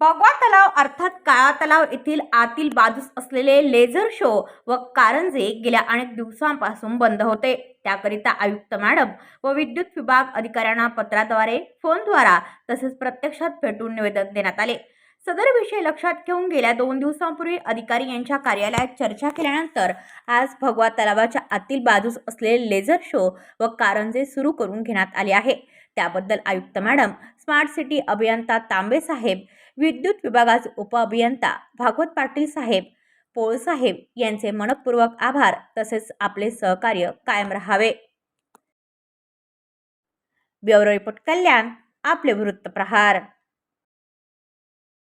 भगवा तलाव अर्थात काळा तलाव येथील आतील बाजूस असलेले लेझर शो व कारंजे गेल्या अनेक दिवसांपासून बंद होते. त्याकरिता आयुक्त मॅडम व विद्युत विभाग अधिकाऱ्यांना पत्राद्वारे फोनद्वारा तसेच प्रत्यक्षात भेटून निवेदन देण्यात आले. सदर विषय लक्षात घेऊन गेल्या दोन दिवसांपूर्वी अधिकारी यांच्या कार्यालयात चर्चा केल्यानंतर आज भगवा तलावाच्या आतील बाजूस असलेले लेझर शो व कारंजे सुरू करून घेण्यात आले आहे. त्याबद्दल आयुक्त मॅडम स्मार्ट सिटी अभियंता तांबे साहेब विद्युत विभागाचे उपअभियंता भागवत पाटील साहेब पोळ साहेब यांचे मनपूर्वक आभार तसेच आपले सहकार्य कायम राहावे. ब्युरो रिपोर्ट कल्याण आपले वृत्तप्रहार